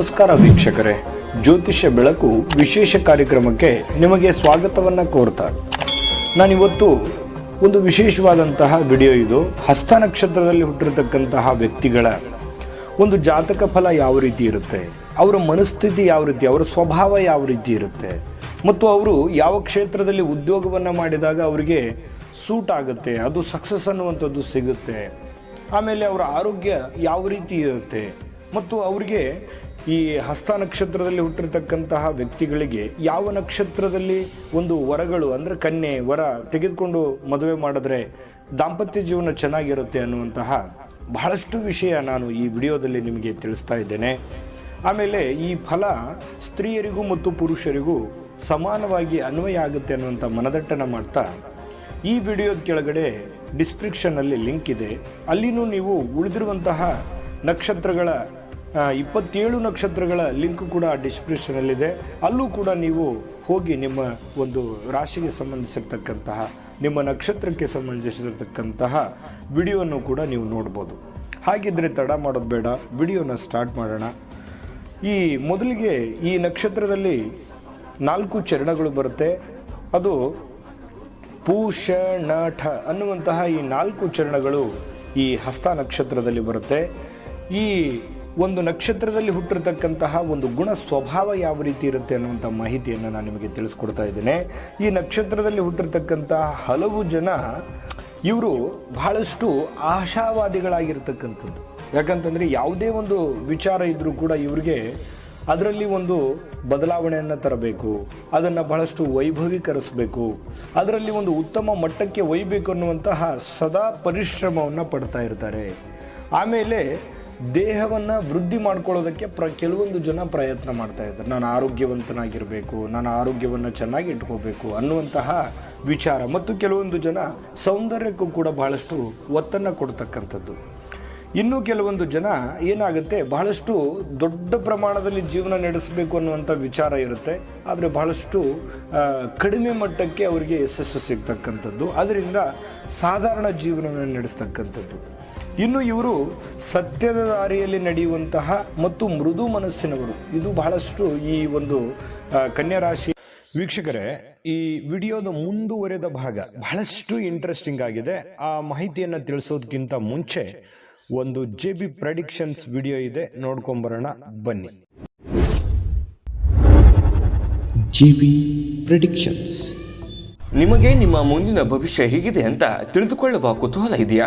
ನಮಸ್ಕಾರ ವೀಕ್ಷಕರೇ. ಜ್ಯೋತಿಷ್ಯ ಬೆಳಕು ವಿಶೇಷ ಕಾರ್ಯಕ್ರಮಕ್ಕೆ ನಿಮಗೆ ಸ್ವಾಗತವನ್ನ ಕೋರ್ತಾ. ನಾನಿವತ್ತು ಒಂದು ವಿಶೇಷವಾದಂತಹ ವಿಡಿಯೋ ಇದು. ಹಸ್ತ ನಕ್ಷತ್ರದಲ್ಲಿ ಹುಟ್ಟಿರತಕ್ಕಂತಹ ವ್ಯಕ್ತಿಗಳ ಒಂದು ಜಾತಕ ಫಲ ಯಾವ ರೀತಿ ಇರುತ್ತೆ? ಅವರ ಮನಸ್ಥಿತಿ ಯಾವ ರೀತಿ? ಅವರ ಸ್ವಭಾವ ಯಾವ ರೀತಿ ಇರುತ್ತೆ? ಮತ್ತು ಅವರು ಯಾವ ಕ್ಷೇತ್ರದಲ್ಲಿ ಉದ್ಯೋಗವನ್ನು ಮಾಡಿದಾಗ ಅವರಿಗೆ ಸೂಟ್ ಆಗುತ್ತೆ? ಅದು ಸಕ್ಸಸ್ ಅನ್ನುವಂಥದ್ದು ಸಿಗುತ್ತೆ. ಆಮೇಲೆ ಅವರ ಆರೋಗ್ಯ ಯಾವ ರೀತಿ ಇರುತ್ತೆ? ಮತ್ತು ಅವರಿಗೆ ಈ ಹಸ್ತ ನಕ್ಷತ್ರದಲ್ಲಿ ಹುಟ್ಟಿರ್ತಕ್ಕಂತಹ ವ್ಯಕ್ತಿಗಳಿಗೆ ಯಾವ ನಕ್ಷತ್ರದಲ್ಲಿ ಒಂದು ವರಗಳು, ಅಂದರೆ ಕನ್ಯೆ, ವರ ತೆಗೆದುಕೊಂಡು ಮದುವೆ ಮಾಡಿದ್ರೆ ದಾಂಪತ್ಯ ಜೀವನ ಚೆನ್ನಾಗಿರುತ್ತೆ ಅನ್ನುವಂತಹ ಬಹಳಷ್ಟು ವಿಷಯ ನಾನು ಈ ವಿಡಿಯೋದಲ್ಲಿ ನಿಮಗೆ ತಿಳಿಸ್ತಾ ಇದ್ದೇನೆ. ಆಮೇಲೆ ಈ ಫಲ ಸ್ತ್ರೀಯರಿಗೂ ಮತ್ತು ಪುರುಷರಿಗೂ ಸಮಾನವಾಗಿ ಅನ್ವಯ ಆಗುತ್ತೆ ಅನ್ನುವಂಥ ಮನದಟ್ಟನ ಮಾಡ್ತಾ ಈ ವಿಡಿಯೋದ ಕೆಳಗಡೆ ಡಿಸ್ಕ್ರಿಪ್ಷನ್ನಲ್ಲಿ ಲಿಂಕ್ ಇದೆ. ಅಲ್ಲಿನೂ ನೀವು ಉಳಿದಿರುವಂತಹ ನಕ್ಷತ್ರಗಳ ಇಪ್ಪತ್ತೇಳು ನಕ್ಷತ್ರಗಳ ಲಿಂಕ್ ಕೂಡ ಡಿಸ್ಕ್ರಿಪ್ಷನಲ್ಲಿದೆ ಅಲ್ಲೂ ಕೂಡ ನೀವು ಹೋಗಿ ನಿಮ್ಮ ಒಂದು ರಾಶಿಗೆ ಸಂಬಂಧಿಸಿರ್ತಕ್ಕಂತಹ, ನಿಮ್ಮ ನಕ್ಷತ್ರಕ್ಕೆ ಸಂಬಂಧಿಸಿರತಕ್ಕಂತಹ ವಿಡಿಯೋವನ್ನು ಕೂಡ ನೀವು ನೋಡ್ಬೋದು. ಹಾಗಿದ್ದರೆ ತಡ ಮಾಡೋದು ಬೇಡ, ವಿಡಿಯೋನ ಸ್ಟಾರ್ಟ್ ಮಾಡೋಣ. ಈ ಮೊದಲಿಗೆ ಈ ನಕ್ಷತ್ರದಲ್ಲಿ ನಾಲ್ಕು ಚರಣಗಳು ಬರುತ್ತೆ. ಅದು ಪೂಷಣಠ ಅನ್ನುವಂತಹ ಈ ನಾಲ್ಕು ಚರಣಗಳು ಈ ಹಸ್ತ ನಕ್ಷತ್ರದಲ್ಲಿ ಬರುತ್ತೆ. ಈ ಒಂದು ನಕ್ಷತ್ರದಲ್ಲಿ ಹುಟ್ಟಿರ್ತಕ್ಕಂತಹ ಒಂದು ಗುಣ ಸ್ವಭಾವ ಯಾವ ರೀತಿ ಇರುತ್ತೆ ಅನ್ನುವಂಥ ಮಾಹಿತಿಯನ್ನು ನಾನು ನಿಮಗೆ ತಿಳಿಸ್ಕೊಡ್ತಾ ಇದ್ದೇನೆ. ಈ ನಕ್ಷತ್ರದಲ್ಲಿ ಹುಟ್ಟಿರ್ತಕ್ಕಂತಹ ಹಲವು ಜನ ಇವರು ಬಹಳಷ್ಟು ಆಶಾವಾದಿಗಳಾಗಿರ್ತಕ್ಕಂಥದ್ದು. ಯಾಕಂತಂದರೆ ಯಾವುದೇ ಒಂದು ವಿಚಾರ ಇದ್ದರೂ ಕೂಡ ಇವರಿಗೆ ಅದರಲ್ಲಿ ಒಂದು ಬದಲಾವಣೆಯನ್ನು ತರಬೇಕು, ಅದನ್ನು ಬಹಳಷ್ಟು ವೈಭವೀಕರಿಸಬೇಕು, ಅದರಲ್ಲಿ ಒಂದು ಉತ್ತಮ ಮಟ್ಟಕ್ಕೆ ಒಯ್ಯಬೇಕು ಅನ್ನುವಂತಹ ಸದಾ ಪರಿಶ್ರಮವನ್ನು ಪಡ್ತಾ ಇರ್ತಾರೆ. ಆಮೇಲೆ ದೇಹವನ್ನು ವೃದ್ಧಿ ಮಾಡ್ಕೊಳ್ಳೋದಕ್ಕೆ ಪ್ರ, ಕೆಲವೊಂದು ಜನ ಪ್ರಯತ್ನ ಮಾಡ್ತಾ ಇದ್ದಾರೆ. ನಾನು ಆರೋಗ್ಯವಂತನಾಗಿರಬೇಕು, ನಾನು ಆರೋಗ್ಯವನ್ನು ಚೆನ್ನಾಗಿ ಇಟ್ಕೋಬೇಕು ಅನ್ನುವಂತಹ ವಿಚಾರ. ಮತ್ತು ಕೆಲವೊಂದು ಜನ ಸೌಂದರ್ಯಕ್ಕೂ ಕೂಡ ಬಹಳಷ್ಟು ಒತ್ತನ್ನು ಕೊಡ್ತಕ್ಕಂಥದ್ದು. ಇನ್ನು ಕೆಲವೊಂದು ಜನ ಏನಾಗುತ್ತೆ, ಬಹಳಷ್ಟು ದೊಡ್ಡ ಪ್ರಮಾಣದಲ್ಲಿ ಜೀವನ ನಡೆಸಬೇಕು ಅನ್ನುವಂಥ ವಿಚಾರ ಇರುತ್ತೆ. ಆದರೆ ಬಹಳಷ್ಟು ಕಡಿಮೆ ಮಟ್ಟಕ್ಕೆ ಅವರಿಗೆ ಯಶಸ್ಸು ಸಿಗ್ತಕ್ಕಂಥದ್ದು. ಅದರಿಂದ ಸಾಧಾರಣ ಜೀವನವನ್ನು ನಡೆಸ್ತಕ್ಕಂಥದ್ದು. ಇನ್ನು ಇವರು ಸತ್ಯದ ದಾರಿಯಲ್ಲಿ ನಡೆಯುವಂತಹ ಮತ್ತು ಮೃದು ಮನಸ್ಸಿನವರು. ಇದು ಬಹಳಷ್ಟು ಈ ಒಂದು ಕನ್ಯಾರಾಶಿ ಕನ್ಯಾ ರಾಶಿ ವೀಕ್ಷಕರೇ, ಈ ವಿಡಿಯೋದ ಮುಂದುವರೆದ ಭಾಗ ಬಹಳಷ್ಟು ಇಂಟ್ರೆಸ್ಟಿಂಗ್ ಆಗಿದೆ. ಆ ಮಾಹಿತಿಯನ್ನು ತಿಳಿಸೋದಕ್ಕಿಂತ ಮುಂಚೆ ಒಂದು ಜೆ ಬಿ ಪ್ರೆಡಿಕ್ಷನ್ಸ್ ವಿಡಿಯೋ ಇದೆ. ನೋಡ್ಕೊಂಬರೋಣ. ಬನ್ನಿ. ಜೆ ಬಿ ಪ್ರೆಡಿಕ್ಷನ್ಸ್ ನಿಮಗೆ ನಿಮ್ಮ ಮುಂದಿನ ಭವಿಷ್ಯ ಹೇಗಿದೆ ಅಂತ ತಿಳಿದುಕೊಳ್ಳುವ ಕುತೂಹಲ ಇದೆಯಾ?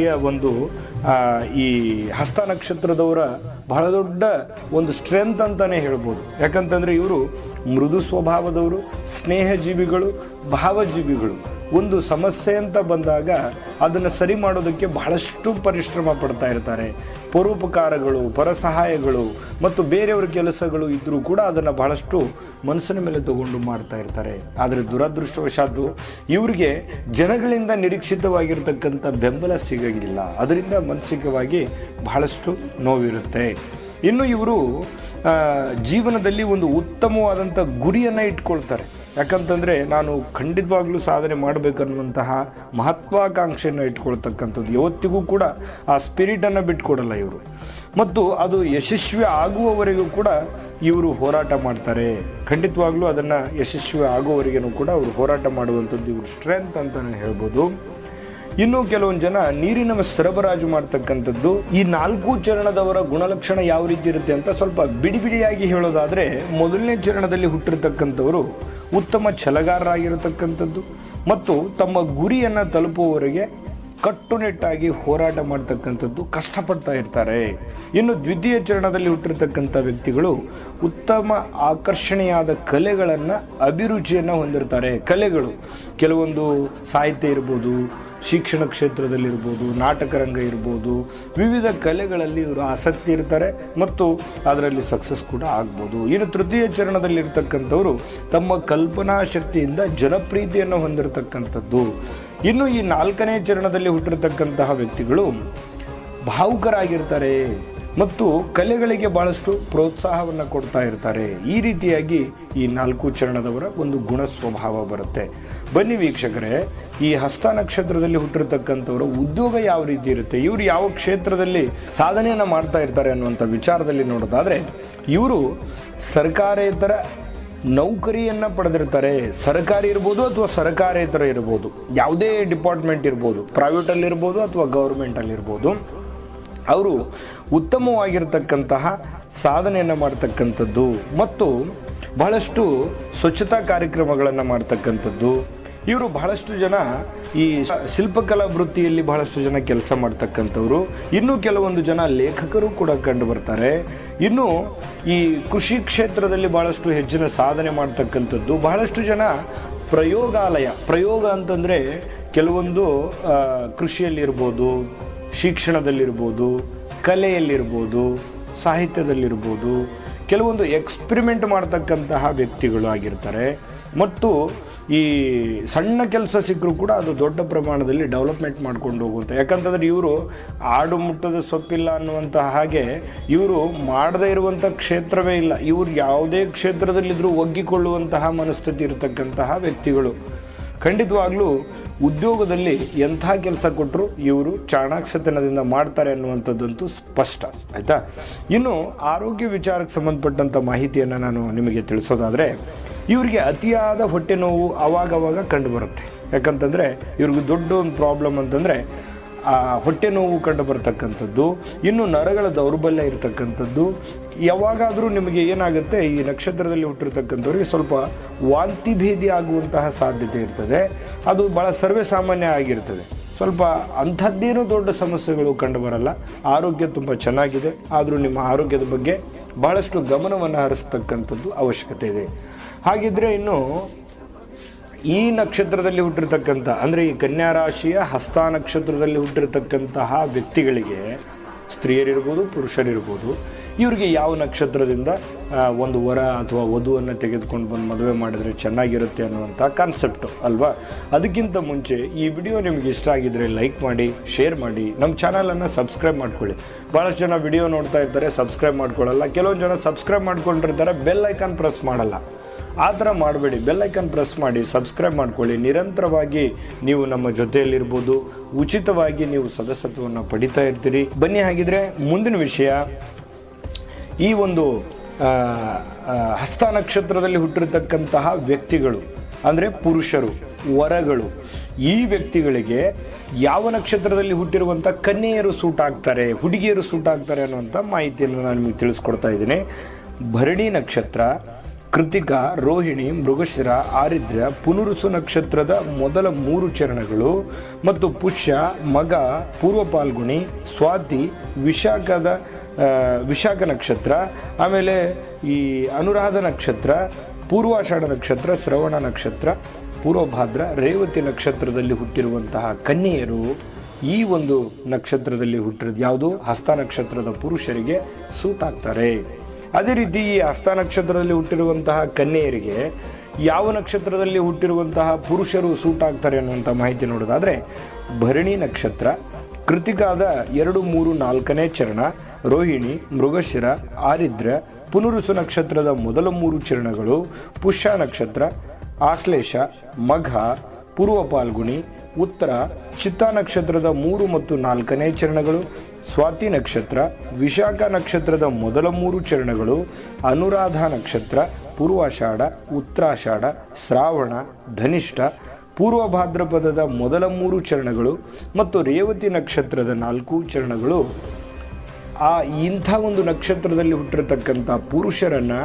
ಒಂದು ಈ ಹಸ್ತ ನಕ್ಷತ್ರದವರ ಬಹಳ ದೊಡ್ಡ ಒಂದು ಸ್ಟ್ರೆಂತ್ ಅಂತಾನೆ ಹೇಳ್ಬೋದು. ಯಾಕಂತಂದ್ರೆ ಇವರು ಮೃದು ಸ್ವಭಾವದವರು, ಸ್ನೇಹಜೀವಿಗಳು, ಭಾವಜೀವಿಗಳು. ಒಂದು ಸಮಸ್ಯೆ ಅಂತ ಬಂದಾಗ ಅದನ್ನು ಸರಿ ಮಾಡೋದಕ್ಕೆ ಬಹಳಷ್ಟು ಪರಿಶ್ರಮ ಪಡ್ತಾ ಇರ್ತಾರೆ. ಪರೋಪಕಾರಗಳು, ಪರಸಹಾಯಗಳು ಮತ್ತು ಬೇರೆಯವ್ರ ಕೆಲಸಗಳು ಇದ್ದರೂ ಕೂಡ ಅದನ್ನು ಬಹಳಷ್ಟು ಮನಸ್ಸಿನ ಮೇಲೆ ತಗೊಂಡು ಮಾಡ್ತಾ ಇರ್ತಾರೆ. ಆದರೆ ದುರದೃಷ್ಟವಶಾದ್ದು ಇವರಿಗೆ ಜನಗಳಿಂದ ನಿರೀಕ್ಷಿತವಾಗಿರ್ತಕ್ಕಂಥ ಬೆಂಬಲ ಸಿಗಂಗಿಲ್ಲ. ಅದರಿಂದ ಮಾನಸಿಕವಾಗಿ ಬಹಳಷ್ಟು ನೋವಿರುತ್ತೆ. ಇನ್ನು ಇವರು ಜೀವನದಲ್ಲಿ ಒಂದು ಉತ್ತಮವಾದಂಥ ಗುರಿಯನ್ನು ಇಟ್ಕೊಳ್ತಾರೆ. ಯಾಕಂತಂದ್ರೆ ನಾನು ಖಂಡಿತವಾಗ್ಲೂ ಸಾಧನೆ ಮಾಡಬೇಕನ್ನುವಂತಹ ಮಹತ್ವಾಕಾಂಕ್ಷೆಯನ್ನು ಇಟ್ಕೊಳ್ತಕ್ಕಂಥದ್ದು ಯಾವತ್ತಿಗೂ ಕೂಡ ಆ ಸ್ಪಿರಿಟನ್ನು ಬಿಟ್ಕೊಡಲ್ಲ ಇವರು. ಮತ್ತು ಅದು ಯಶಸ್ವಿ ಆಗುವವರೆಗೂ ಕೂಡ ಇವರು ಹೋರಾಟ ಮಾಡ್ತಾರೆ. ಖಂಡಿತವಾಗ್ಲೂ ಅದನ್ನು ಯಶಸ್ವಿ ಆಗುವವರೆಗೂ ಕೂಡ ಅವರು ಹೋರಾಟ ಮಾಡುವಂಥದ್ದು ಇವರು ಸ್ಟ್ರೆಂತ್ ಅಂತಲೇ ಹೇಳ್ಬೋದು. ಇನ್ನು ಕೆಲವೊಂದು ಜನ ನೀರಿನ ಸರಬರಾಜು ಮಾಡ್ತಕ್ಕಂಥದ್ದು ಈ ನಾಲ್ಕು ಚರಣದವರ ಗುಣಲಕ್ಷಣ ಯಾವ ರೀತಿ ಇರುತ್ತೆ ಅಂತ ಸ್ವಲ್ಪ ಬಿಡಿ ಬಿಡಿಯಾಗಿ ಹೇಳೋದಾದರೆ ಮೊದಲನೇ ಚರಣದಲ್ಲಿ ಹುಟ್ಟಿರ್ತಕ್ಕಂಥವರು ಉತ್ತಮ ಛಲಗಾರರಾಗಿರತಕ್ಕಂಥದ್ದು ಮತ್ತು ತಮ್ಮ ಗುರಿಯನ್ನು ತಲುಪುವವರಿಗೆ ಕಟ್ಟುನಿಟ್ಟಾಗಿ ಹೋರಾಟ ಮಾಡ್ತಕ್ಕಂಥದ್ದು ಕಷ್ಟಪಡ್ತಾ ಇರ್ತಾರೆ. ಇನ್ನು ದ್ವಿತೀಯ ಚರಣದಲ್ಲಿ ಹುಟ್ಟಿರ್ತಕ್ಕಂಥ ವ್ಯಕ್ತಿಗಳು ಉತ್ತಮ ಆಕರ್ಷಣೆಯಾದ ಕಲೆಗಳನ್ನು, ಅಭಿರುಚಿಯನ್ನು ಹೊಂದಿರ್ತಾರೆ. ಕಲೆಗಳು ಕೆಲವೊಂದು ಸಾಹಿತ್ಯ ಇರ್ಬೋದು ಶಿಕ್ಷಣ ಕ್ಷೇತ್ರದಲ್ಲಿರ್ಬೋದು, ನಾಟಕ ರಂಗ ಇರ್ಬೋದು, ವಿವಿಧ ಕಲೆಗಳಲ್ಲಿ ಇವರು ಆಸಕ್ತಿ ಇರ್ತಾರೆ ಮತ್ತು ಅದರಲ್ಲಿ ಸಕ್ಸಸ್ ಕೂಡ ಆಗ್ಬೋದು. ಇನ್ನು ತೃತೀಯ ಚರಣದಲ್ಲಿರ್ತಕ್ಕಂಥವರು ತಮ್ಮ ಕಲ್ಪನಾ ಶಕ್ತಿಯಿಂದ ಜನಪ್ರೀತಿಯನ್ನು ಹೊಂದಿರತಕ್ಕಂಥದ್ದು. ಇನ್ನು ಈ ನಾಲ್ಕನೇ ಚರಣದಲ್ಲಿ ಹುಟ್ಟಿರ್ತಕ್ಕಂತಹ ವ್ಯಕ್ತಿಗಳು ಭಾವುಕರಾಗಿರ್ತಾರೆ. ಮತ್ತು ಕಲೆಗಳಿಗೆ ಬಹಳಷ್ಟು ಪ್ರೋತ್ಸಾಹವನ್ನು ಕೊಡ್ತಾ ಇರ್ತಾರೆ. ಈ ರೀತಿಯಾಗಿ ಈ ನಾಲ್ಕು ಚರಣದವರ ಒಂದು ಗುಣ ಸ್ವಭಾವ ಬರುತ್ತೆ. ಬನ್ನಿ ವೀಕ್ಷಕರೇ, ಈ ಹಸ್ತ ನಕ್ಷತ್ರದಲ್ಲಿ ಹುಟ್ಟಿರ್ತಕ್ಕಂಥವರ ಉದ್ಯೋಗ ಯಾವ ರೀತಿ ಇರುತ್ತೆ, ಇವರು ಯಾವ ಕ್ಷೇತ್ರದಲ್ಲಿ ಸಾಧನೆಯನ್ನು ಮಾಡ್ತಾ ಇರ್ತಾರೆ ಅನ್ನುವಂಥ ವಿಚಾರದಲ್ಲಿ ನೋಡೋದಾದ್ರೆ, ಇವರು ಸರ್ಕಾರೇತರ ನೌಕರಿಯನ್ನು ಪಡೆದಿರ್ತಾರೆ. ಸರ್ಕಾರಿ ಇರ್ಬೋದು ಅಥವಾ ಸರ್ಕಾರೇತರ ಇರ್ಬೋದು. ಯಾವುದೇ ಡಿಪಾರ್ಟ್ಮೆಂಟ್ ಇರ್ಬೋದು. ಪ್ರೈವೇಟಲ್ಲಿರ್ಬೋದು ಅಥವಾ ಗೌರ್ಮೆಂಟಲ್ಲಿರ್ಬೋದು ಅವರು ಉತ್ತಮವಾಗಿರ್ತಕ್ಕಂತಹ ಸಾಧನೆಯನ್ನು ಮಾಡ್ತಕ್ಕಂಥದ್ದು ಮತ್ತು ಬಹಳಷ್ಟು ಸ್ವಚ್ಛತಾ ಕಾರ್ಯಕ್ರಮಗಳನ್ನು ಮಾಡ್ತಕ್ಕಂಥದ್ದು. ಇವರು ಬಹಳಷ್ಟು ಜನ ಈ ಶಿಲ್ಪಕಲಾ ವೃತ್ತಿಯಲ್ಲಿ ಬಹಳಷ್ಟು ಜನ ಕೆಲಸ ಮಾಡ್ತಕ್ಕಂಥವ್ರು. ಇನ್ನೂ ಕೆಲವೊಂದು ಜನ ಲೇಖಕರು ಕೂಡ ಕಂಡು ಬರ್ತಾರೆ. ಇನ್ನು ಈ ಕೃಷಿ ಕ್ಷೇತ್ರದಲ್ಲಿ ಬಹಳಷ್ಟು ಹೆಚ್ಚಿನ ಸಾಧನೆ ಮಾಡ್ತಕ್ಕಂಥದ್ದು. ಬಹಳಷ್ಟು ಜನ ಪ್ರಯೋಗಾಲಯ, ಪ್ರಯೋಗ ಅಂತಂದರೆ ಕೆಲವೊಂದು ಕೃಷಿಯಲ್ಲಿರ್ಬೋದು, ಶಿಕ್ಷಣದಲ್ಲಿರ್ಬೋದು ಕಲೆಯಲ್ಲಿರ್ಬೋದು, ಸಾಹಿತ್ಯದಲ್ಲಿರ್ಬೋದು, ಕೆಲವೊಂದು ಎಕ್ಸ್ಪಿರಿಮೆಂಟ್ ಮಾಡ್ತಕ್ಕಂತಹ ವ್ಯಕ್ತಿಗಳು ಆಗಿರ್ತಾರೆ. ಮತ್ತು ಈ ಸಣ್ಣ ಕೆಲಸ ಸಿಕ್ಕರೂ ಕೂಡ ಅದು ದೊಡ್ಡ ಪ್ರಮಾಣದಲ್ಲಿ ಡೆವಲಪ್ಮೆಂಟ್ ಮಾಡ್ಕೊಂಡು ಹೋಗುತ್ತೆ ಯಾಕಂತಂದರೆ ಇವರು ಆಡು ಮುಟ್ಟದ ಸೊಪ್ಪಿಲ್ಲ ಅನ್ನುವಂತಹ ಹಾಗೆ ಇವರು ಮಾಡದೇ ಇರುವಂಥ ಕ್ಷೇತ್ರವೇ ಇಲ್ಲ. ಇವರು ಯಾವುದೇ ಕ್ಷೇತ್ರದಲ್ಲಿದ್ದರೂ ಒಗ್ಗಿಕೊಳ್ಳುವಂತಹ ಮನಸ್ಥಿತಿ ಇರತಕ್ಕಂತಹ ವ್ಯಕ್ತಿಗಳು. ಖಂಡಿತವಾಗ್ಲೂ ಉದ್ಯೋಗದಲ್ಲಿ ಎಂಥ ಕೆಲಸ ಕೊಟ್ಟರು ಇವರು ಚಾಣಾಕ್ಷತನದಿಂದ ಮಾಡ್ತಾರೆ ಅನ್ನುವಂಥದ್ದಂತೂ ಸ್ಪಷ್ಟ, ಆಯಿತಾ? ಇನ್ನು ಆರೋಗ್ಯ ವಿಚಾರಕ್ಕೆ ಸಂಬಂಧಪಟ್ಟಂಥ ಮಾಹಿತಿಯನ್ನು ನಾನು ನಿಮಗೆ ತಿಳಿಸೋದಾದರೆ, ಇವರಿಗೆ ಅತಿಯಾದ ಹೊಟ್ಟೆ ನೋವು ಅವಾಗವಾಗ ಕಂಡು ಬರುತ್ತೆ. ಯಾಕಂತಂದರೆ ಇವ್ರಿಗೆ ದೊಡ್ಡ ಒಂದು ಪ್ರಾಬ್ಲಮ್ ಅಂತಂದರೆ ಹೊಟ್ಟೆ ನೋವು ಕಂಡು ಬರ್ತಕ್ಕಂಥದ್ದು, ಇನ್ನು ನರಗಳ ದೌರ್ಬಲ್ಯ ಇರತಕ್ಕಂಥದ್ದು, ಯಾವಾಗಾದರೂ ನಿಮಗೆ ಏನಾಗುತ್ತೆ, ಈ ನಕ್ಷತ್ರದಲ್ಲಿ ಹುಟ್ಟಿರ್ತಕ್ಕಂಥವ್ರಿಗೆ ಸ್ವಲ್ಪ ವಾಂತಿ ಭೇದಿ ಆಗುವಂತಹ ಸಾಧ್ಯತೆ ಇರ್ತದೆ. ಅದು ಭಾಳ ಸರ್ವೇ ಸಾಮಾನ್ಯ ಆಗಿರ್ತದೆ. ಸ್ವಲ್ಪ ಅಂಥದ್ದೇನೂ ದೊಡ್ಡ ಸಮಸ್ಯೆಗಳು ಕಂಡು ಬರಲ್ಲ. ಆರೋಗ್ಯ ತುಂಬ ಚೆನ್ನಾಗಿದೆ. ಆದರೂ ನಿಮ್ಮ ಆರೋಗ್ಯದ ಬಗ್ಗೆ ಬಹಳಷ್ಟು ಗಮನವನ್ನು ಹರಿಸ್ತಕ್ಕಂಥದ್ದು ಅವಶ್ಯಕತೆ ಇದೆ. ಹಾಗಿದ್ರೆ ಇನ್ನು ಈ ನಕ್ಷತ್ರದಲ್ಲಿ ಹುಟ್ಟಿರ್ತಕ್ಕಂಥ, ಅಂದರೆ ಈ ಕನ್ಯಾ ರಾಶಿಯ ಹಸ್ತ ನಕ್ಷತ್ರದಲ್ಲಿ ಹುಟ್ಟಿರ್ತಕ್ಕಂತಹ ವ್ಯಕ್ತಿಗಳಿಗೆ ಸ್ತ್ರೀಯರಿರ್ಬೋದು, ಪುರುಷರಿರ್ಬೋದು, ಇವರಿಗೆ ಯಾವ ನಕ್ಷತ್ರದಿಂದ ಒಂದು ವರ ಅಥವಾ ವಧುವನ್ನು ತೆಗೆದುಕೊಂಡು ಬಂದು ಮದುವೆ ಮಾಡಿದರೆ ಚೆನ್ನಾಗಿರುತ್ತೆ ಅನ್ನುವಂಥ ಕಾನ್ಸೆಪ್ಟು ಅಲ್ವಾ? ಅದಕ್ಕಿಂತ ಮುಂಚೆ ಈ ವಿಡಿಯೋ ನಿಮಗೆ ಇಷ್ಟ ಆಗಿದರೆ ಲೈಕ್ ಮಾಡಿ ಶೇರ್ ಮಾಡಿ, ನಮ್ಮ ಚಾನಲನ್ನು ಸಬ್ಸ್ಕ್ರೈಬ್ ಮಾಡ್ಕೊಳ್ಳಿ. ಭಾಳಷ್ಟು ಜನ ವಿಡಿಯೋ ನೋಡ್ತಾ ಇರ್ತಾರೆ ಸಬ್ಸ್ಕ್ರೈಬ್ ಮಾಡ್ಕೊಳ್ಳಲ್ಲ. ಕೆಲವೊಂದು ಜನ ಸಬ್ಸ್ಕ್ರೈಬ್ ಮಾಡ್ಕೊಂಡಿರ್ತಾರೆ ಬೆಲ್ ಐಕಾನ್ ಪ್ರೆಸ್ ಮಾಡಲ್ಲ. ಆ ಥರ ಮಾಡಬೇಡಿ. ಬೆಲ್ಲೈಕನ್ ಪ್ರೆಸ್ ಮಾಡಿ, ಸಬ್ಸ್ಕ್ರೈಬ್ ಮಾಡ್ಕೊಳ್ಳಿ. ನಿರಂತರವಾಗಿ ನೀವು ನಮ್ಮ ಜೊತೆಯಲ್ಲಿರ್ಬೋದು. ಉಚಿತವಾಗಿ ನೀವು ಸದಸ್ಯತ್ವವನ್ನು ಪಡಿತಾ ಇರ್ತೀರಿ. ಬನ್ನಿ ಹಾಗಿದ್ರೆ ಮುಂದಿನ ವಿಷಯ. ಈ ಒಂದು ಹಸ್ತ ನಕ್ಷತ್ರದಲ್ಲಿ ಹುಟ್ಟಿರತಕ್ಕಂತಹ ವ್ಯಕ್ತಿಗಳು, ಅಂದರೆ ಪುರುಷರು, ವರಗಳು, ಈ ವ್ಯಕ್ತಿಗಳಿಗೆ ಯಾವ ನಕ್ಷತ್ರದಲ್ಲಿ ಹುಟ್ಟಿರುವಂಥ ಕನ್ಯೆಯರು ಸೂಟ್ ಆಗ್ತಾರೆ, ಹುಡುಗಿಯರು ಸೂಟ್ ಆಗ್ತಾರೆ ಅನ್ನುವಂಥ ಮಾಹಿತಿಯನ್ನು ನಾನು ನಿಮಗೆ ತಿಳಿಸ್ಕೊಡ್ತಾ ಇದ್ದೀನಿ. ಭರಣಿ ನಕ್ಷತ್ರ ಕೃತಿಕಾ, ರೋಹಿಣಿ, ಮೃಗಶಿರ ಆರಿದ್ರ ಪುನರುಸು ನಕ್ಷತ್ರದ ಮೊದಲ ಮೂರು ಚರಣಗಳು ಮತ್ತು ಪುಷ್ಯ, ಮಗ, ಪೂರ್ವ ಪಾಲ್ಗುಣಿ, ಸ್ವಾತಿ, ವಿಶಾಖದ ವಿಶಾಖ ನಕ್ಷತ್ರ, ಆಮೇಲೆ ಈ ಅನುರಾಧ ನಕ್ಷತ್ರ, ಪೂರ್ವಾಷಾಢ ನಕ್ಷತ್ರ, ಶ್ರವಣ ನಕ್ಷತ್ರ, ಪೂರ್ವಭಾದ್ರ, ರೇವತಿ ನಕ್ಷತ್ರದಲ್ಲಿ ಹುಟ್ಟಿರುವಂತಹ ಕನ್ಯೆಯರು ಈ ಒಂದು ನಕ್ಷತ್ರದಲ್ಲಿ ಹುಟ್ಟಿರೋದು ಯಾವುದು? ಹಸ್ತ ನಕ್ಷತ್ರದ ಪುರುಷರಿಗೆ ಸೂಟ್ ಆಗ್ತಾರೆ ಅದೇ ರೀತಿ ಈ ಹಸ್ತ ನಕ್ಷತ್ರದಲ್ಲಿ ಹುಟ್ಟಿರುವಂತಹ ಕನ್ಯೆಯರಿಗೆ ಯಾವ ನಕ್ಷತ್ರದಲ್ಲಿ ಹುಟ್ಟಿರುವಂತಹ ಪುರುಷರು ಸೂಟ್ ಆಗ್ತಾರೆ ಅನ್ನುವಂಥ ಮಾಹಿತಿ ನೋಡೋದಾದರೆ ಭರಣಿ ನಕ್ಷತ್ರ, ಕೃತಿಕಾದ ಎರಡು ಮೂರು ನಾಲ್ಕನೇ ಚರಣ, ರೋಹಿಣಿ, ಮೃಗಶಿರ, ಆರಿದ್ರ, ಪುನರುಸು ನಕ್ಷತ್ರದ ಮೊದಲ ಮೂರು ಚರಣಗಳು, ಪುಷ್ಯ ನಕ್ಷತ್ರ, ಆಶ್ಲೇಷ, ಮಘ, ಪೂರ್ವ ಪಾಲ್ಗುಣಿ ಉತ್ತರ, ಚಿತ್ತಾ ನಕ್ಷತ್ರದ ಮೂರು ಮತ್ತು ನಾಲ್ಕನೇ ಚರಣಗಳು, ಸ್ವಾತಿ ನಕ್ಷತ್ರ, ವಿಶಾಖ ನಕ್ಷತ್ರದ ಮೊದಲ ಮೂರು ಚರಣಗಳು, ಅನುರಾಧ ನಕ್ಷತ್ರ, ಪೂರ್ವಾಷಾಢ, ಉತ್ತರಾಷಾಢ, ಶ್ರಾವಣ, ಧನಿಷ್ಠ, ಪೂರ್ವ ಭಾದ್ರಪದದ ಮೊದಲ ಮೂರು ಚರಣಗಳು ಮತ್ತು ರೇವತಿ ನಕ್ಷತ್ರದ ನಾಲ್ಕು ಚರಣಗಳು. ಆ ಇಂಥ ಒಂದು ನಕ್ಷತ್ರದಲ್ಲಿ ಹುಟ್ಟಿರತಕ್ಕಂಥ ಪುರುಷರನ್ನು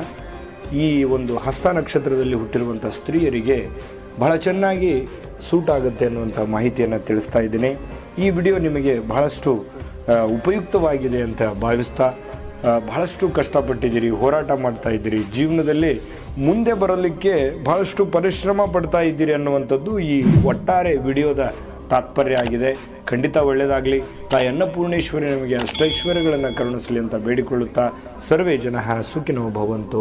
ಈ ಒಂದು ಹಸ್ತ ನಕ್ಷತ್ರದಲ್ಲಿ ಹುಟ್ಟಿರುವಂಥ ಸ್ತ್ರೀಯರಿಗೆ ಬಹಳ ಚೆನ್ನಾಗಿ ಸೂಟ್ ಆಗುತ್ತೆ ಅನ್ನುವಂಥ ಮಾಹಿತಿಯನ್ನು ತಿಳಿಸ್ತಾ ಇದ್ದೀನಿ. ಈ ವಿಡಿಯೋ ನಿಮಗೆ ಬಹಳಷ್ಟು ಉಪಯುಕ್ತವಾಗಿದೆ ಅಂತ ಭಾವಿಸ್ತಾ ಬಹಳಷ್ಟು ಕಷ್ಟಪಟ್ಟಿದ್ದೀರಿ, ಹೋರಾಟ ಮಾಡ್ತಾ ಇದ್ದೀರಿ. ಜೀವನದಲ್ಲಿ ಮುಂದೆ ಬರಲಿಕ್ಕೆ ಬಹಳಷ್ಟು ಪರಿಶ್ರಮ ಪಡ್ತಾ ಇದ್ದೀರಿ ಅನ್ನುವಂಥದ್ದು ಈ ಒಟ್ಟಾರೆ ವಿಡಿಯೋದ ತಾತ್ಪರ್ಯ ಆಗಿದೆ. ಖಂಡಿತ ಒಳ್ಳೆಯದಾಗಲಿ ತಾಯಿ ಅನ್ನಪೂರ್ಣೇಶ್ವರಿ ನಮಗೆ ಅಷ್ಟೈಶ್ವರ್ಯಗಳನ್ನು ಕರುಣಿಸಲಿ ಅಂತ ಬೇಡಿಕೊಳ್ಳುತ್ತಾ ಸರ್ವೇ ಜನ ಸುಖಿನೋ ಭವಂತು.